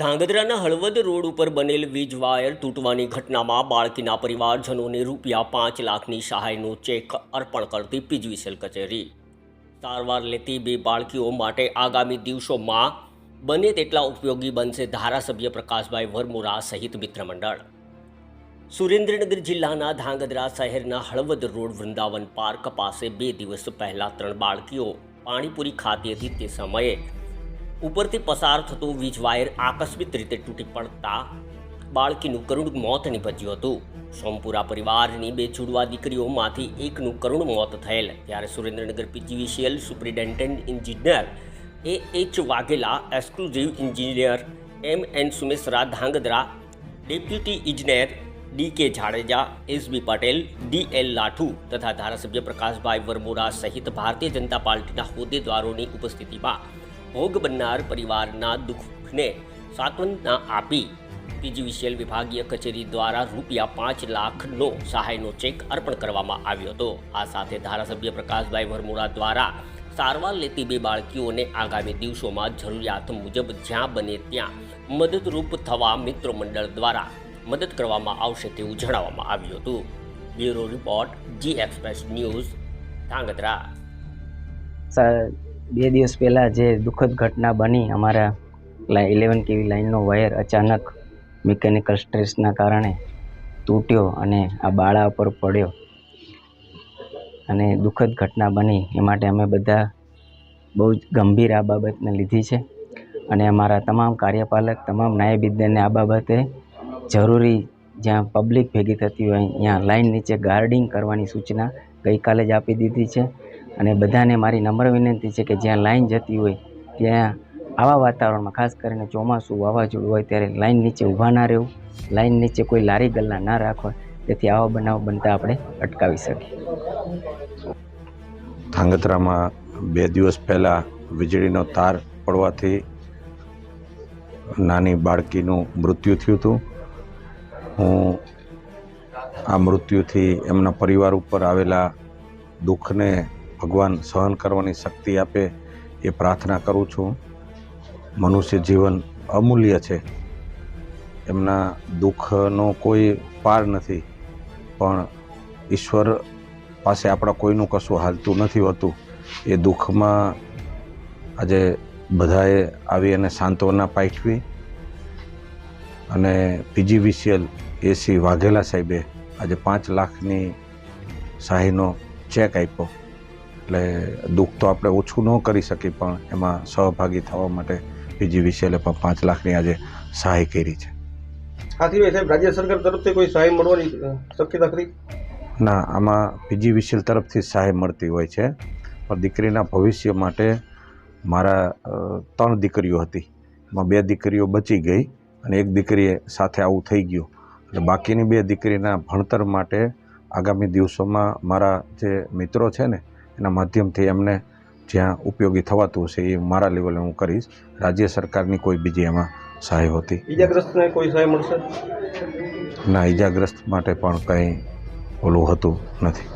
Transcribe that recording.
ધાંગધ્રાના Halvad road ઉપર બનેલ વીજ વાયર તૂટવાની ઘટનામાં બાળકીના પરિવારજનોને રૂપિયા પાંચ લાખની સહાયનો ચેક અર્પણ કરતી પીજવીસેલ કચેરી સારવાર લેતી બે બાળકીઓ માટે આગામી દિવસોમાં બને તેટલા ઉપયોગી બનશે ધારાસભ્ય પ્રકાશભાઈ વરમોરા સહિત મિત્રમંડળ. સુરેન્દ્રનગર જિલ્લાના ધાંગધ્રા શહેરના હળવદ રોડ વૃંદાવન પાર્ક પાસે બે દિવસ પહેલા ત્રણ બાળકીઓ પાણીપુરી ખાતી હતી તે સમયે ઉપરથી પસાર થતો વીજ વાયર આકસ્મિક રીતે તૂટી પડતા બાળકીનું કરુણ મોત નિપજ્યું હતું. સોમપુરા પરિવારની બે જુડવા દીકરીઓમાંથી એકનું કરુણ મોત થયેલ. ત્યારે Surendranagar PGVCL superintendent engineer A H Vaghela, exclusive engineer M N Sumeshra Dhrangadhra, deputy ઇજનેર D K Jadeja SB Patel, D L Lathu તથા ધારાસભ્ય પ્રકાશભાઈ વરમોરા સહિત ભારતીય જનતા પાર્ટીના હોદ્દેદારોની ઉપસ્થિતિમાં ભોગ બનનાર પરિવારના દુઃખને સાંત્વના આપી પીજીવીસીએલ વિભાગીય કચેરી દ્વારા રૂપિયા પાંચ લાખનો સહાયનો ચેક અર્પણ કરવામાં આવ્યો હતો. આ સાથે ધારાસભ્ય પ્રકાશભાઈ વરમોરા દ્વારા સારવાર લેતી બે બાળકીઓને આગામી દિવસોમાં જરૂરિયાત મુજબ જ્યાં બને ત્યાં મદદરૂપ થવા મિત્રો મંડળ દ્વારા મદદ કરવામાં આવશે તેવું જણાવવામાં આવ્યું હતું. Bureau report Zee express news Dhrangadhra. બે દિવસ પહેલાં જે દુઃખદ ઘટના બની અમારા ઇલેવન કેવી લાઇનનો વાયર અચાનક મિકેનિકલ સ્ટ્રેસના કારણે તૂટ્યો અને આ બાળા ઉપર પડ્યો. અને દુઃખદ ઘટના બની એ માટે અમે બધા બહુ જ ગંભીર આ બાબતને લીધી છે. અને અમારા તમામ કાર્યપાલક, તમામ નાયબ આ બાબતે જરૂરી જ્યાં પબ્લિક ભેગી થતી હોય ત્યાં લાઇન નીચે ગાર્ડિંગ કરવાની સૂચના ગઈકાલે જ આપી દીધી છે. અને બધાને મારી નમ્ર વિનંતી છે કે જ્યાં લાઈન જતી હોય, ત્યાં આવા વાતાવરણમાં, ખાસ કરીને ચોમાસું વાવાઝોડું હોય ત્યારે લાઈન નીચે ઊભા ના રહેવું, લાઈન નીચે કોઈ લારી ગલ્લા ના રાખવા, તેથી આવા બનાવ બનતા આપણે અટકાવી શકીએ. ધાંગધ્રામાં બે દિવસ પહેલાં વીજળીનો તાર પડવાથી નાની બાળકીનું મૃત્યુ થયું હતું. હું આ મૃત્યુથી એમના પરિવાર ઉપર આવેલા દુઃખને ભગવાન સહન કરવાની શક્તિ આપે એ પ્રાર્થના કરું છું. મનુષ્ય જીવન અમૂલ્ય છે. એમના દુઃખનો કોઈ પાર નથી. પણ ઈશ્વર પાસે આપણા કોઈનું કશું હાલતું નથી હોતું. એ દુઃખમાં આજે બધાએ આવી અને સાંત્વના પાઠવી. અને પીજીવીસીએલ એસી વાઘેલા સાહેબે આજે પાંચ લાખની સહાયનો ચેક આપ્યો. એટલે દુઃખ તો આપણે ઓછું ન કરી શકીએ પણ એમાં સહભાગી થવા માટે પીજીવીસીએલે પણ પાંચ લાખની આજે સહાય કરી છે. સાહેબ રાજ્ય સરકાર તરફથી કોઈ સહાય મળવાની શક્યતા ખરી? ના આમાં પીજીવીસીએલ તરફથી સહાય મળતી હોય છે. પણ દીકરીના ભવિષ્ય માટે મારા ત્રણ દીકરીઓ હતી. એમાં બે દીકરીઓ બચી ગઈ અને એક દીકરીએ સાથે આવું થઈ ગયું. એટલે બાકીની બે દીકરીના ભણતર માટે આગામી દિવસોમાં મારા જે મિત્રો છે ને એના માધ્યમથી એમને જ્યાં ઉપયોગી થવાતું હશે એ મારા લેવલે હું કરીશ. રાજ્ય સરકારની કોઈ બીજી એમાં સહાય હોતી ઈજાગ્રસ્તને કોઈ સહાય મળશે? ના ઈજાગ્રસ્ત માટે પણ કંઈ ઓલું હતું નથી.